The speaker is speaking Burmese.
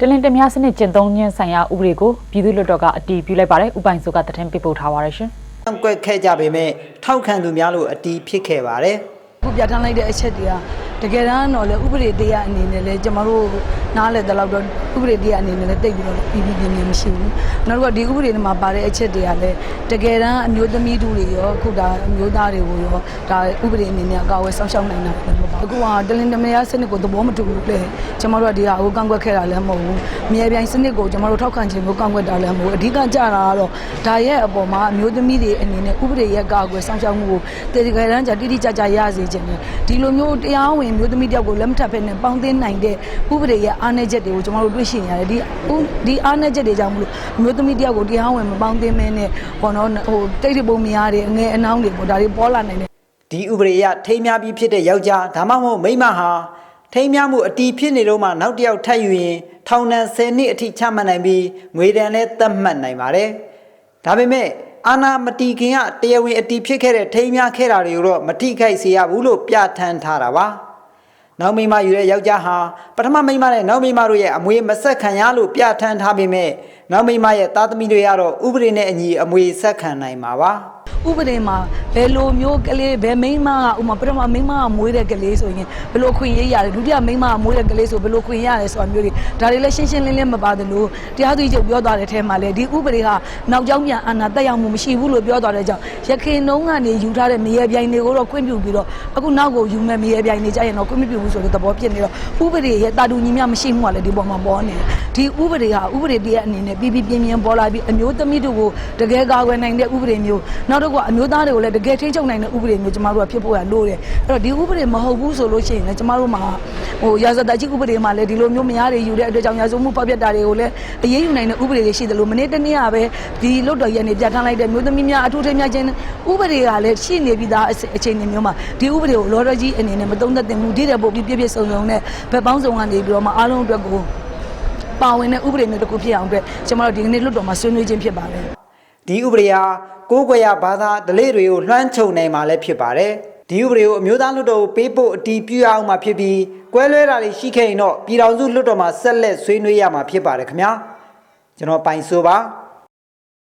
တလင်တမစနစ်ကျင့်သုံးခြင်းဆိုင်ရာဥပဒေကိုပြည်သူ့လွှတ်တော်ကအတည်ပြုလိုက်ပါတယ်ဥပိုင်စုကတည်င်းပေးပို့ထားပါရရှင်ကန့်ကွက်ခဲ့ကြပေမဲ့ထောက်ခံသူများလို့အတီးဖြစ်ခဲ့ပါတယ်ခုပြဋ္ဌာန်းလိုက်တဲ့အချက်တွေက တကယ်တမ်းတော့လေဥပဒေတရားအနေနဲ့လေကျမတို့နားလည်တဲ့လောက်တော့ဥပဒေတရားအနေနဲ့လည်းတိတ်ပြီးတော့ပြည်ပြည်ပြင်းပြင်းမရှိဘူး။နောက်တစ်ခုကဒီဥပဒေထဲမှာပါတဲ့အချက်တွေကလည်းတကယ်တမ်းအမျိုးသမီးတို့တွေရောအခုဒါအမျိုးသားတွေကိုရောဒါဥပဒေအနေနဲ့အကာအကွယ်ဆောင်ရှောက်နိုင်တာလည်းမဟုတ်ပါဘူး။အခုကတလင်တမယာစနစ်ကိုသဘောမတူဘူးလေ။ကျမတို့ကဒီဟာကိုကန့်ကွက်ခဲ့တာလည်းမဟုတ်ဘူး။မြေပြိုင်စနစ်ကိုကျမတို့ထောက်ခံခြင်းကိုကန့်ကွက်တာလည်းမဟုတ်ဘူး။အဓိကကြတာကတော့ဒါရဲ့အပေါ်မှာအမျိုးသမီးတွေအနေနဲ့ဥပဒေရဲ့အကာအကွယ်ဆောင်ရှောက်မှုကိုတကယ်တမ်းကြတိတိကျကျရစေခြင်းနဲ့ဒီလိုမျိုးတရားဝင်မျိုးသမီးတယောက်ကိုလက်မထပ်ဖက်နဲ့ပေါင်းသိနိုင်တဲ့ဥပဒေရဲ့အားနည်းချက်တွေကိုကျွန်တော်တို့တွေ့ရှိနေရတယ်ဒီဥဒီအားနည်းချက်တွေကြောင့်မလို့မျိုးသမီးတယောက်ကိုတရားဝင်မပေါင်းသိမဲနဲ့ဘောနော်ဟိုတိတ်တပုံမရတဲ့အငယ်အနှောင်းတွေပေါ့ဒါတွေပေါ်လာနိုင်တယ်ဒီဥပဒေအရထိမ်းများပြီးဖြစ်တဲ့ယောက်ျားဒါမှမဟုတ်မိန်းမဟာထိမ်းများမှုအတီးဖြစ်နေတော့မှနောက်တစ်ယောက်ထပ်ယူရင်ထောင်ဒဏ်10နှစ်အထိချမှတ်နိုင်ပြီးငွေဒဏ်လည်းသတ်မှတ်နိုင်ပါတယ်ဒါပေမဲ့အာနာမတီခင်ကတရားဝင်အတီးဖြစ်ခဲ့တဲ့ထိမ်းများခဲ့တာတွေကိုတော့မထိခိုက်စေရဘူးလို့ပြဋ္ဌာန်းထားတာပါ နောက်မိန်းမယူတဲ့ယောက်ျားဟာပထမမိန်းမနဲ့နောက်မိန်းမတို့ရဲ့အမွေမဆက်ခံရလို့ပြဋ္ဌာန်းထားပေမဲ့နောက်မိန်းမရဲ့သားသမီးတွေကတော့ဥပဒေနဲ့အညီအမွေဆက်ခံနိုင်မှာပါ ဥပဒေမှာဘယ်လိုမျိုးကလေးဘယ်မိန်းမကဥမာပထမမိန်းမကမွေးတဲ့ကလေးဆိုရင်ဘယ်လိုခွင့်ရေးရတယ်ဒုတိယမိန်းမကမွေးတဲ့ကလေးဆိုဘယ်လိုခွင့်ရတယ်ဆိုတာမျိုးတွေဒါတွေလည်းရှင်းရှင်းလင်းလင်းမပါတယ်လို့တရားသူကြီးချုပ်ပြောသွားတဲ့အထဲမှာလည်းဒီဥပဒေဟာနောက်ကျောင်းပြန်အာဏာတက်ရောက်မှုမရှိဘူးလို့ပြောသွားတဲ့ကြောင့်ရခင်နှုံးကနေယူထားတဲ့မြေပြိုင်တွေကိုတော့ခွင့်ပြုပြီးတော့အခုနောက်ကိုယူမဲ့မြေပြိုင်တွေကြရင်တော့ခွင့်မပြုဘူးဆိုတဲ့သဘောဖြစ်နေတော့ဥပဒေရဲ့တာတူညီမျှမရှိမှုကလည်းဒီပေါ်မှာပေါ်နေတယ်ဒီဥပဒေဟာဥပဒေတရားအနေနဲ့ပြည်ပြည်ပြင်းပြင်းပေါ်လာပြီးအမျိုးသမီးတို့ကိုတကယ်ကာကွယ်နိုင်တဲ့ဥပဒေမျိုးနောက်တော့ကအမျိုးသားတွေကိုလည်းတကယ်ထိန်းချုပ်နိုင်တဲ့ဥပဒေမျိုးကျမတို့ကဖြစ်ဖို့ရလို့တယ်အဲ့တော့ဒီဥပဒေမဟုတ်ဘူးဆိုလို့ရှိရင်လည်းကျမတို့မှာဟိုရာဇသတ်ကြီးဥပဒေမှာလည်းဒီလိုမျိုးမရတွေယူတဲ့အတွက်ကြောင့်ရာဇဝမှုဖောက်ပြတာတွေကိုလည်းအရေးယူနိုင်တဲ့ဥပဒေတွေရှိတယ်လို့မနေ့တနေ့ကပဲဒီလွတ်တော်ရက်နေပြဋ္ဌာန်းလိုက်တဲ့မျိုးသမီးများအထူးထိန်းများခြင်းဥပဒေကလည်းရှိနေပြီးသားအချိန်တွေမျိုးမှာဒီဥပဒေကိုလော်ရကြီးအနေနဲ့မသုံးသပ်သင့်ဘူးဒီတဲ့ပို့ပြီးပြည့်ပြည့်စုံစုံနဲ့ဘက်ပေါင်းစုံကနေပြီးတော့မှအားလုံးအတွက်ကိုပါဝင်တဲ့ဥပဒေမျိုးတစ်ခုဖြစ်အောင်အတွက်ကျွန်တော်တို့ဒီကနေ့လွတ်တော်မှာဆွေးနွေးခြင်းဖြစ်ပါတယ် ဒီဥပဒေဟာကိုးကွယ်ရဘာသာဓလေ့တွေကိုလွှမ်းခြုံနိုင်မှာလည်းဖြစ်ပါတယ်ဒီဥပဒေကိုအမျိုးသားလွှတ်တော်ကိုပေးဖို့အတည်ပြုရအောင်မှာဖြစ်ပြီးကွဲလွဲတာတွေရှိခဲ့ရင်တော့ပြည်ထောင်စုလွှတ်တော်မှာဆက်လက်ဆွေးနွေးရမှာဖြစ်ပါတယ်ခင်ဗျာကျွန်တော်ပိုင်ဆိုပါ